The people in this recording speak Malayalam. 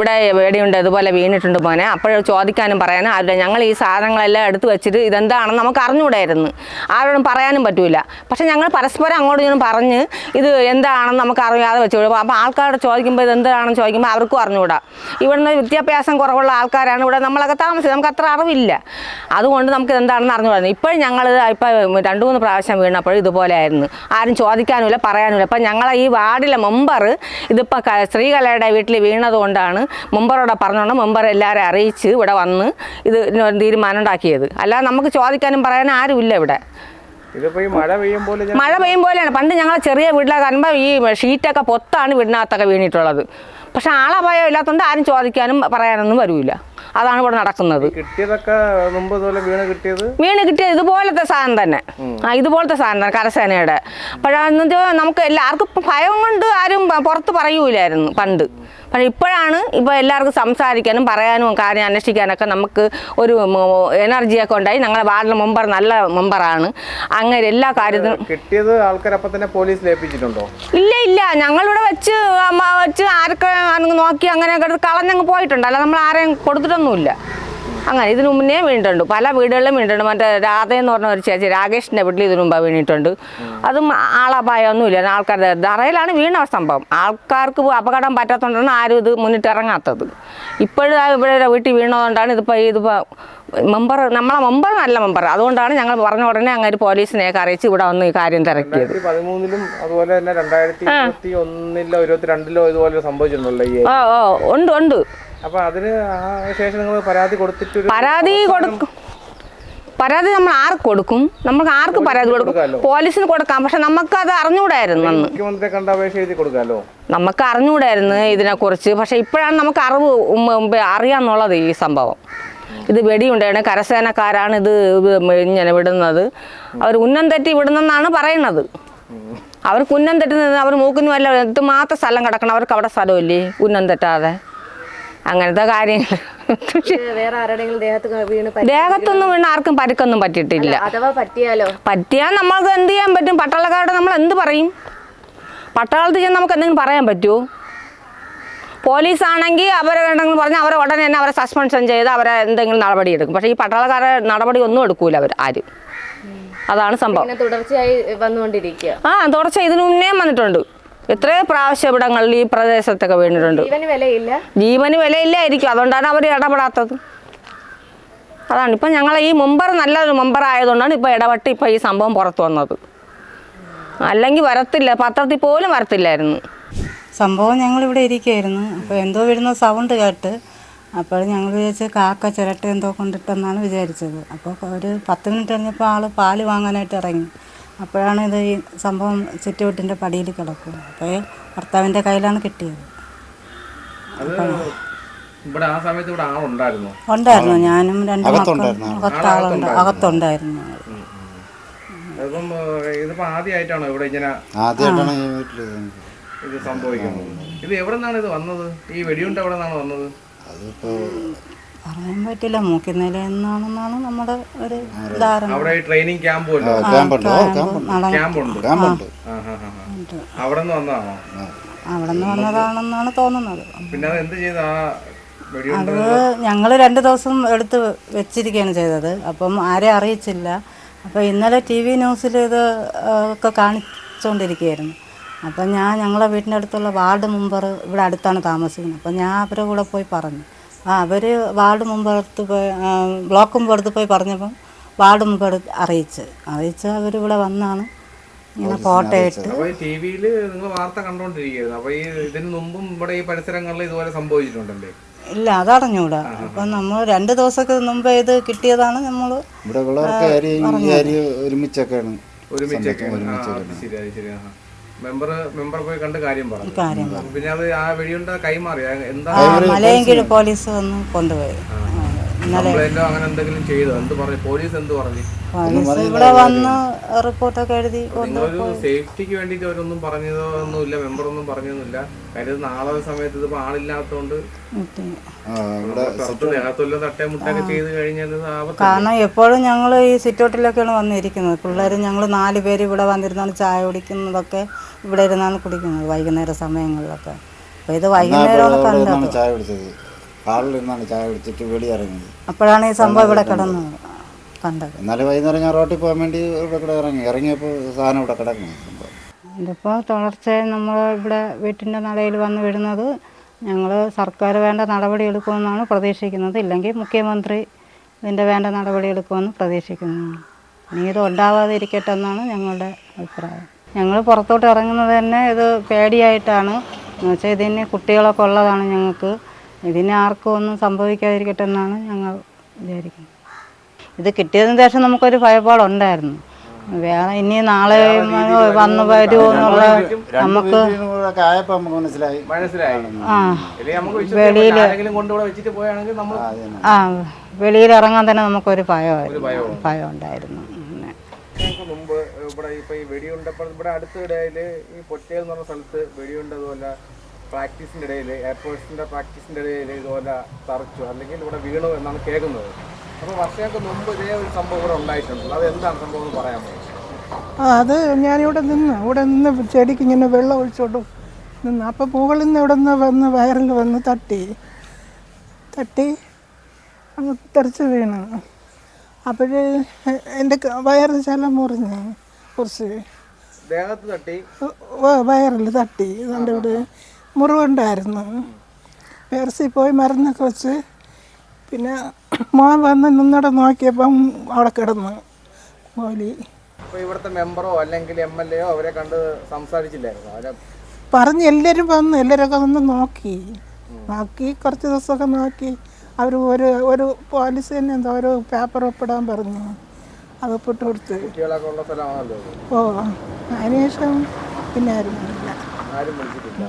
ഇവിടെ വേടിയുണ്ട് ഇതുപോലെ വീണിട്ടുണ്ട് മോനെ. അപ്പോൾ ചോദിക്കാനും പറയാനും ആരുടെ ഞങ്ങൾ ഈ സാധനങ്ങളെല്ലാം എടുത്തു വെച്ചിട്ട് ഇതെന്താണെന്ന് നമുക്ക് അറിഞ്ഞുകൂടായിരുന്നു. ആരോടും പറയാനും പറ്റൂല. പക്ഷെ ഞങ്ങൾ പരസ്പരം അങ്ങോട്ടും ഇങ്ങോട്ടും പറഞ്ഞ് ഇത് എന്താണെന്ന് നമുക്ക് അറിയാതെ വെച്ചു. അപ്പോൾ ആൾക്കാരോട് ചോദിക്കുമ്പോൾ ഇത് എന്താണെന്ന് ചോദിക്കുമ്പോൾ അവർക്കും അറിഞ്ഞുകൂടാ. ഇവിടുന്ന് വിദ്യാഭ്യാസം കുറവുള്ള ആൾക്കാരാണ് ഇവിടെ നമ്മളൊക്കെ താമസിച്ചത്. നമുക്ക് അത്ര അറിവില്ല. അതുകൊണ്ട് നമുക്ക് എന്താണെന്ന് അറിഞ്ഞുകൂടായിരുന്നു. ഇപ്പോൾ ഞങ്ങൾ ഇപ്പോൾ രണ്ട് മൂന്ന് പ്രാവശ്യം വീണപ്പോൾ ഇതുപോലെ ആയിരുന്നു. ആരും ചോദിക്കാനുമില്ല പറയാനുമില്ല. അപ്പം ഞങ്ങളെ ഈ വാർഡിലെ മെമ്പർ ഇതിപ്പോൾ സ്ത്രീകളുടെ വീട്ടിൽ വീണത് കൊണ്ടാണ് മെമ്പറോടെ പറഞ്ഞോണം മെമ്പർ എല്ലാവരെയും അറിയിച്ച് ഇവിടെ വന്ന് ഇത് തീരുമാനം ഉണ്ടാക്കിയത്. അല്ലാതെ നമുക്ക് ചോദിക്കാനും പറയാനും ആരുമില്ല ഇവിടെ. മഴ പെയ്യും പോലെയാണ്. പണ്ട് ഞങ്ങൾ ചെറിയ വീട്ടിലൊക്കെ കാണുമ്പോൾ ഈ ഷീറ്റൊക്കെ പൊത്താണ് വീടിനകത്തൊക്കെ വീണിട്ടുള്ളത്. പക്ഷെ ആളപായം ഇല്ലാത്തതുകൊണ്ട് ആരും ചോദിക്കാനും പറയാനൊന്നും വരില്ല അതാണ് ഇവിടെ നടക്കുന്നത്. വീണ് കിട്ടിയത്? ഇതുപോലത്തെ സാധനം തന്നെ. ആ ഇതുപോലത്തെ സാധനം തന്നെ കരസേനയുടെ. അപ്പോഴാണെന്ന് നമുക്ക് എല്ലാവർക്കും ഭയം കൊണ്ട് ആരും പുറത്ത് പറയൂലായിരുന്നു പണ്ട്. പക്ഷേ ഇപ്പോഴാണ് ഇപ്പോൾ എല്ലാവർക്കും സംസാരിക്കാനും പറയാനും കാര്യം അന്വേഷിക്കാനൊക്കെ നമുക്ക് ഒരു എനർജിയൊക്കെ ഉണ്ടായി. ഞങ്ങളെ വാർഡിലെ മെമ്പർ നല്ല മെമ്പറാണ്. അങ്ങനെ എല്ലാ കാര്യത്തിനും കിട്ടിയത് തന്നെ പോലീസ് ഏൽപ്പിച്ചിട്ടുണ്ടോ? ഇല്ല ഇല്ല. ഞങ്ങളിവിടെ വെച്ച് വെച്ച് ആണെന്ന് നോക്കി അങ്ങനെ കളഞ്ഞങ്ങ് പോയിട്ടുണ്ട്. അല്ല നമ്മൾ ആരെയും കൊടുത്തിട്ടൊന്നുമില്ല. അങ്ങനെ ഇതിനു മുന്നേ വീണിട്ടുണ്ട്. പല വീടുകളിലും വീണിട്ടുണ്ട്. മറ്റേ രാധ എന്ന് പറഞ്ഞ ഒരു ചേച്ചി രാകേഷിന്റെ വീട്ടിൽ ഇതിനു മുമ്പ് വീണിട്ടുണ്ട്. അതും ആളപായമൊന്നുമില്ല ആൾക്കാരുടെ തറയിലാണ് വീണ സംഭവം. ആൾക്കാർക്ക് അപകടം പറ്റാത്തതുകൊണ്ടാണ് ആരും ഇത് മുന്നിട്ടിറങ്ങാത്തത് ഇപ്പോഴും ഇവിടെ വീട്ടിൽ വീണതുകൊണ്ടാണ് ഇതിപ്പോൾ ഇതിപ്പോൾ മെമ്പർ നമ്മളെ മെമ്പർ നല്ല മെമ്പർ. അതുകൊണ്ടാണ് ഞങ്ങൾ പറഞ്ഞ ഉടനെ അങ്ങനെ പോലീസിനെയൊക്കെ അറിയിച്ച് ഇവിടെ വന്ന് ഈ കാര്യം തിരക്കിയത്. പതിമൂന്നിലും അതുപോലെ തന്നെ രണ്ടായിരത്തി ഇരുപത്തി ഒന്നിലോ ഇരുപത്തിരണ്ടിലോ ഇതുപോലെ സംഭവിച്ചിട്ടുണ്ടല്ലോ ഓ ഓ ഉണ്ട് ഉണ്ട്. അപ്പൊ അതിന് ആ ശേഷം നിങ്ങൾ പരാതി കൊടുത്തിട്ട് പരാതി കൊടുക്കും. പരാതി നമ്മൾ ആർക്ക് കൊടുക്കും? നമുക്ക് ആർക്ക് പരാതി കൊടുക്കും? പോലീസിന് കൊടുക്കാം. പക്ഷെ നമുക്ക് അത് അറിഞ്ഞുകൂടായിരുന്നു അന്ന്. മുഖ്യമന്ത്രിയെ കണ്ട അപേക്ഷ എഴുതി കൊടുക്കാമല്ലോ നമുക്ക് അറിഞ്ഞുകൂടായിരുന്നു ഇതിനെക്കുറിച്ച്. പക്ഷെ ഇപ്പോഴാണ് നമുക്ക് അറിവ് അറിയാന്നുള്ളത് ഈ സംഭവം. ഇത് വെടിയുണ്ടാണ് കരസേനക്കാരാണ് ഇത് ഇങ്ങനെ വിടുന്നത്. അവർ ഉന്നം തെറ്റി വിടുന്നെന്നാണ് പറയുന്നത്. അവർക്ക് ഉന്നം തെറ്റി നിന്ന് അവർ അല്ല ഇത് എന്തുമാത്രം സ്ഥലം കിടക്കണം. അവർക്ക് അവിടെ സ്ഥലമില്ലേ? ഉന്നം തെറ്റാതെ. അങ്ങനത്തെ കാര്യങ്ങൾ ദേഹത്തൊന്നും വീണ് ആർക്കും പരിക്കൊന്നും പറ്റിയിട്ടില്ല. അഥവാ പറ്റിയാലോ? പറ്റിയാൽ നമ്മൾക്ക് എന്ത് ചെയ്യാൻ പറ്റും? പട്ടാളക്കാരോട് നമ്മൾ എന്ത് പറയും? പട്ടാളത്തിൽ ചെന്ന് നമുക്ക് എന്തെങ്കിലും പറയാൻ പറ്റുമോ പോലീസ് ആണെങ്കിൽ അവരെ വേണമെങ്കിൽ പറഞ്ഞാൽ അവരെ ഉടനെ തന്നെ അവരെ സസ്പെൻഷൻ ചെയ്ത് അവരെ എന്തെങ്കിലും നടപടി എടുക്കും. പക്ഷേ ഈ പട്ടാളക്കാരെ നടപടി ഒന്നും എടുക്കൂല അവർ ആരും. അതാണ് സംഭവം. തുടർച്ചയായി വന്നുകൊണ്ടിരിക്കുക. ആ തുടർച്ച ഇതിനു മുന്നേ വന്നിട്ടുണ്ട്. എത്രയോ പ്രാവശ്യം ഇവിടങ്ങളിൽ ഈ പ്രദേശത്തൊക്കെ വീണിട്ടുണ്ട്. ജീവന് വിലയില്ല. ജീവന് വിലയില്ലായിരിക്കും. അതുകൊണ്ടാണ് അവർ ഇടപെടാത്തത്. അതാണ്. ഇപ്പം ഞങ്ങൾ ഈ മുമ്പർ നല്ലൊരു മുമ്പർ ആയതുകൊണ്ടാണ് ഇപ്പോൾ ഇടപെട്ട് ഇപ്പോൾ ഈ സംഭവം പുറത്തു വന്നത്. അല്ലെങ്കിൽ വരത്തില്ല. പത്രത്തിൽ പോലും വരത്തില്ലായിരുന്നു. സംഭവം ഞങ്ങളിവിടെ ഇരിക്കുകയായിരുന്നു അപ്പോൾ എന്തോ വരുന്ന സൗണ്ട് കേട്ട് അപ്പോൾ ഞങ്ങൾ വിചാരിച്ച് കാക്ക ചിരട്ട എന്തോ കൊണ്ടിട്ടെന്നാണ് വിചാരിച്ചത്. അപ്പോൾ ഒരു പത്ത് മിനിറ്റ് കഴിഞ്ഞപ്പോൾ ആൾ പാൽ വാങ്ങാനായിട്ട് ഇറങ്ങി. അപ്പോഴാണ് ഇത് ഈ സംഭവം ചുറ്റുവട്ടിന്റെ പടിയിൽ കിടക്കുക. അപ്പോൾ ഭർത്താവിന്റെ കയ്യിലാണ് കിട്ടിയത്. അത് ഇവിടെ ആ സമയത്ത് ഇവിടെ ആളുണ്ടായിരുന്നു? ഉണ്ടായിരുന്നു. ഞാനും രണ്ട് മക്കളും അകത്താളുണ്ട് അകത്തുണ്ടായിരുന്നു. അതിപ്പം ഏഹ്, ഇതിപ്പോ ആദ്യമായിട്ടാണോ ഇവിടെ ഇങ്ങനെ ആദ്യമായിട്ടാണ് ഈ വീട്ടിൽ ഇത് സംഭവിക്കുന്നത്? ഇത് എവിടെ നിന്നാണ് ഇത് വന്നത്? ഈ വെടിയുണ്ട് എവിടെ നിന്നാണ് വന്നത്? അതിപ്പോ പറ്റില്ല മൂക്കിനില എന്നാണെന്നാണ് നമ്മുടെ ഒരു ധാരണ. അവിടെ ട്രെയിനിങ് ക്യാമ്പ്. അവിടെ നിന്ന് വന്നതാണോ? അവിടെ നിന്ന് വന്നതാണെന്നാണ് തോന്നുന്നത്. പിന്നെ അത് എന്ത് ചെയ്ത്? ആ വെടിയുണ്ട? അത് ഞങ്ങൾ രണ്ട് ദിവസം എടുത്ത് വെച്ചിരിക്കുകയാണ് ചെയ്തത്. അപ്പം ആരെ അറിയിച്ചില്ല. അപ്പോൾ ഇന്നലെ ടി വി ന്യൂസിൽ ഇത് ഒക്കെ കാണിച്ചുകൊണ്ടിരിക്കുകയായിരുന്നു അപ്പം ഞാൻ ഞങ്ങളെ വീടിന്റെ അടുത്തുള്ള വാർഡ് മെമ്പർ ഇവിടെ അടുത്താണ് താമസിക്കുന്നത്. അപ്പം ഞാൻ അവരുടെ കൂടെ പോയി പറഞ്ഞു. ആ അവർ വാർഡ് മെമ്പർ അടുത്ത് പോയി ബ്ലോക്ക് മെമ്പർ അടുത്ത് പോയി പറഞ്ഞപ്പം വാർഡ് മെമ്പർ അടുത്ത് അറിയിച്ച് അറിയിച്ച് അവരിവിടെ വന്നാണ്. ഇങ്ങനെ ഫോട്ടോ ഇട്ട്. അപ്പൊ ടി വിയിൽ നിങ്ങൾ വാർത്ത കണ്ടോണ്ടിരിക്കുകയായിരുന്നു. അപ്പൊ ഈ ഇതിന് മുമ്പും ഇവിടെ ഈ പരിസരങ്ങളിൽ ഇതുപോലെ സംഭവിച്ചിട്ടുണ്ടല്ലേ? ഇല്ല അതറിഞ്ഞൂടാ അപ്പം നമ്മൾ രണ്ട് ദിവസമൊക്കെ മുമ്പ് ഇത് കിട്ടിയതാണ് നമ്മൾ ഇവിടെ ഒരുമിച്ചൊക്കെയാണ്. ഒരുമിച്ചൊക്കെ. ആ, അത് ശരി അത് ശരി. ആ. മെമ്പർ മെമ്പർ പോയി കണ്ട് കാര്യം പറഞ്ഞു. കാര്യം പിന്നെ അത് ആ വെടിയുണ്ട കൈമാറി. എന്താ മലയെങ്കിലും മലയങ്കിഴ് പോലീസ് വന്ന് കൊണ്ടുപോയി. പോലീസ് എന്ത് പറഞ്ഞു? പോലീസ് ഇവിടെ വന്ന് റിപ്പോർട്ടൊക്കെ എഴുതി സേഫ്റ്റിക്ക് അവരൊന്നും മെമ്പർ ഒന്നും പറഞ്ഞൊന്നുമില്ല കാര്യം നാളെ സമയത്ത് ഇതിപ്പോ കാരണം എപ്പോഴും ഞങ്ങൾ ഈ സിറ്റൗട്ടിലൊക്കെയാണ് വന്നിരിക്കുന്നത്. പിള്ളേർ ഞങ്ങൾ നാല് പേര് ഇവിടെ വന്നിരുന്നാണ് ചായ കുടിക്കുന്നതൊക്കെ ഇവിടെ ഇരുന്നാണ് കുടിക്കുന്നത് വൈകുന്നേര സമയങ്ങളിലൊക്കെ. അപ്പോൾ ഇത് വൈകുന്നേരമാണ് അവിടെ കണ്ടത്. ഹാളിൽ നിന്നാണ് ചായ കുടിച്ചിട്ട് വെളിയിറങ്ങിയത് അപ്പോഴാണ് ഈ സംഭവം ഇവിടെ കിടന്ന് കണ്ടത്. എന്നാലും വൈകുന്നേരം ഞാൻ റോട്ടിൽ പോകാൻ വേണ്ടി ഇവിടെ കൂടെ ഇറങ്ങി. ഇറങ്ങിയപ്പോൾ സാധനം ഇവിടെ കിടക്കുന്നു. സംഭവം. ഇതിപ്പോൾ തുടർച്ചയായി നമ്മൾ ഇവിടെ വീട്ടിന്റെ നടയിൽ വന്ന് വിടുന്നത് ഞങ്ങൾ സർക്കാർ വേണ്ട നടപടി എടുക്കുമെന്നാണ് പ്രതീക്ഷിക്കുന്നത്. ഇല്ലെങ്കിൽ മുഖ്യമന്ത്രി ഇതിന്റെ വേണ്ട നടപടി എടുക്കുമെന്ന് പ്രതീക്ഷിക്കുന്നു. ഇനി ഇത് ഉണ്ടാവാതെ ഇരിക്കട്ടെ എന്നാണ് ഞങ്ങളുടെ അഭിപ്രായം. ഞങ്ങൾ പുറത്തോട്ട് ഇറങ്ങുന്നത് തന്നെ ഇത് പേടിയായിട്ടാണ്. എന്ന് വെച്ചാൽ ഇതിന് കുട്ടികളൊക്കെ ഉള്ളതാണ് ഞങ്ങൾക്ക്. ഇതിന് ആർക്കും ഒന്നും സംഭവിക്കാതിരിക്കട്ടെ എന്നാണ് ഞങ്ങൾ വിചാരിക്കുന്നത്. ഇത് കിട്ടിയതിന് ശേഷം നമുക്കൊരു ഭയപ്പാടുണ്ടായിരുന്നു വേറെ ഇനി നാളെ വന്നു വരുമോ? എന്നുള്ള നമുക്ക് ഒക്കെ മനസ്സിലായി. മനസ്സിലായി. ആ. നമുക്ക് വിശ്വസിക്കാൻ ആരെങ്കിലും വെച്ചിട്ട് പോയാണെങ്കിൽ നമ്മൾ ആ വെളിയിൽ ഇറങ്ങാൻ തന്നെ നമുക്കൊരു ഭയമായിരുന്നു ഭയം ഉണ്ടായിരുന്നു. മുമ്പ് ഇവിടെ ഇപ്പൊ ഈ വെടിയുണ്ടപ്പോൾ ഇവിടെ അടുത്തിടയിൽ ഈ പൊട്ടിയെന്ന് പറഞ്ഞ സ്ഥലത്ത് വെടിയുണ്ട ഇതുപോലെ പ്രാക്ടീസിന്റെ ഇടയിൽ എയർഫോഴ്സിന്റെ പ്രാക്ടീസിന്റെ ഇടയിൽ ഇതുപോലെ തറച്ചു അല്ലെങ്കിൽ ഇവിടെ വീണു എന്നാണ് കേൾക്കുന്നത്. അപ്പോൾ വർഷങ്ങൾക്ക് മുമ്പ് ഇതേ ഒരു സംഭവം ഇവിടെ ഉണ്ടായിട്ടുണ്ട്. അത് എന്താണ് സംഭവം എന്ന് പറയാമോ? ആ അത് ഞാനിവിടെ നിന്ന് ഇവിടെ നിന്ന് ചെടിക്ക് ഇങ്ങനെ വെള്ളം ഒഴിച്ചോട്ടും നിന്ന്. അപ്പോൾ മുകളിൽ നിന്ന് ഇവിടെ നിന്ന് വന്ന് വയറിൽ വന്ന് തട്ടി. തട്ടി അങ്ങ് തെറിച്ച് വീണ്. അപ്പോഴേ എന്റെ വയറ് ചില മുറിഞ്ഞ് കുറച്ച്. ദേഹത്ത് തട്ടി? വയറിൽ തട്ടി. അതുകൊണ്ട് ഇവിടെ മുറിവുണ്ടായിരുന്നു. പേർസി പോയി മരുന്നൊക്കെ വെച്ച് പിന്നെ മോൻ വന്ന് നിന്നിടെ നോക്കിയപ്പം അവിടെ കിടന്ന് അപ്പൊ ഇവിടുത്തെ മെമ്പറോ അല്ലെങ്കിൽ എം എൽ എയോ അവരെ കണ്ട് സംസാരിച്ചില്ലായിരുന്നു? അവരെ പറഞ്ഞ് എല്ലാവരും വന്നു എല്ലാവരൊക്കെ വന്ന് നോക്കി. നോക്കി കുറച്ച് ദിവസമൊക്കെ നോക്കി. അവർ ഒരു ഒരു പോലീസ് തന്നെ എന്തോ ഒരു പേപ്പർ ഒപ്പിടാൻ പറഞ്ഞു. അത് ഒപ്പിട്ട് കൊടുത്ത്. ഓ അതിനുശേഷം പിന്നെ ആരും ആരും വിളിച്ചിട്ടില്ല.